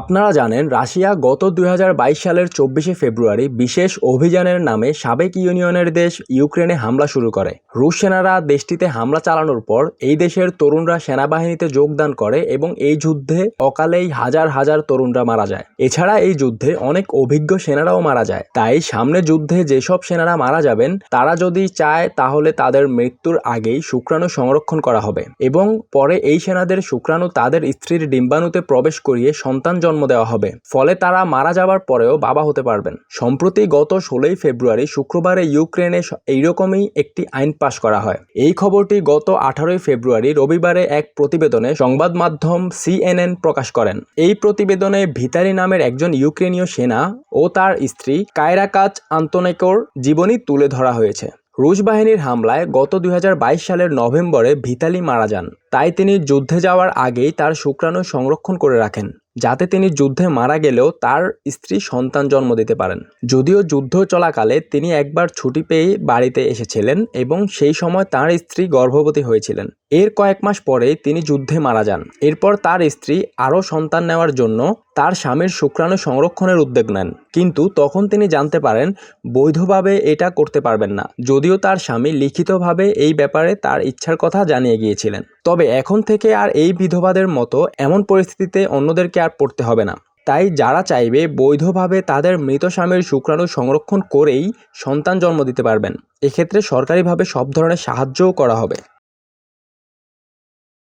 আপনারা জানেন, রাশিয়া গত দুই হাজার বাইশ সালের চব্বিশে ফেব্রুয়ারি বিশেষ অভিযানের নামে সাবেক ইউনিয়নের দেশ ইউক্রেনে হামলা শুরু করে। রুশ সেনারা দেশটিতে হামলা চালানোর পর এই দেশের তরুণরা সেনাবাহিনীতে যোগদান করে এবং এই যুদ্ধে অকালেই হাজার হাজার তরুণরা মারা যায়। এছাড়া এই যুদ্ধে অনেক অভিজ্ঞ সেনারাও মারা যায়। তাই সামনে যুদ্ধে যেসব সেনারা মারা যাবেন, তারা যদি চায় তাহলে তাদের মৃত্যুর আগেই শুক্রাণু সংরক্ষণ করা হবে এবং পরে এই সেনাদের শুক্রাণু তাদের স্ত্রীর ডিম্বাণুতে প্রবেশ করিয়ে সন্তান জন্ম দেওয়া হবে। ফলে তারা মারা যাবার পরেও বাবা হতে পারবেন। সম্প্রতি গত ষোলোই ফেব্রুয়ারি শুক্রবারে ইউক্রেনে এইরকমই একটি আইন পাশ করা হয়। এই খবরটি গত আঠারোই ফেব্রুয়ারি রবিবারে এক প্রতিবেদনে সংবাদ মাধ্যম সিএনএন প্রকাশ করেন। এই প্রতিবেদনে ভিতারি নামের একজন ইউক্রেনীয় সেনা ও তার স্ত্রী কায়রাকাচ আন্তনেকোর জীবনী তুলে ধরা হয়েছে। রুশ বাহিনীর হামলায় গত দুই হাজার বাইশ সালের নভেম্বরে ভিতালি মারা যান। তাই তিনি যুদ্ধে যাওয়ার আগেই তার শুক্রাণু সংরক্ষণ করে রাখেন, যাতে তিনি যুদ্ধে মারা গেলেও তার স্ত্রী সন্তান জন্ম দিতে পারেন। যদিও যুদ্ধ চলাকালে তিনি একবার ছুটি পেয়ে বাড়িতে এসেছিলেন এবং সেই সময় তার স্ত্রী গর্ভবতী হয়েছিলেন। এর কয়েক মাস পরেই তিনি যুদ্ধে মারা যান। এরপর তার স্ত্রী আরও সন্তান নেওয়ার জন্য তার স্বামীর শুক্রাণু সংরক্ষণের উদ্যোগ নেন। কিন্তু তখন তিনি জানতে পারেন, বৈধভাবে এটা করতে পারবেন না। যদিও তার স্বামী লিখিতভাবে এই ব্যাপারে তার ইচ্ছার কথা জানিয়ে গিয়েছিলেন। তবে এখন থেকে আর এই বিধবাদের মতো এমন পরিস্থিতিতে অন্যদেরকে আর পড়তে হবে না। তাই যারা চাইবে বৈধভাবে তাদের মৃত স্বামীর শুক্রাণু সংরক্ষণ করেই সন্তান জন্ম দিতে পারবেন। এক্ষেত্রে সরকারিভাবে সব ধরনের সাহায্যও করা হবে।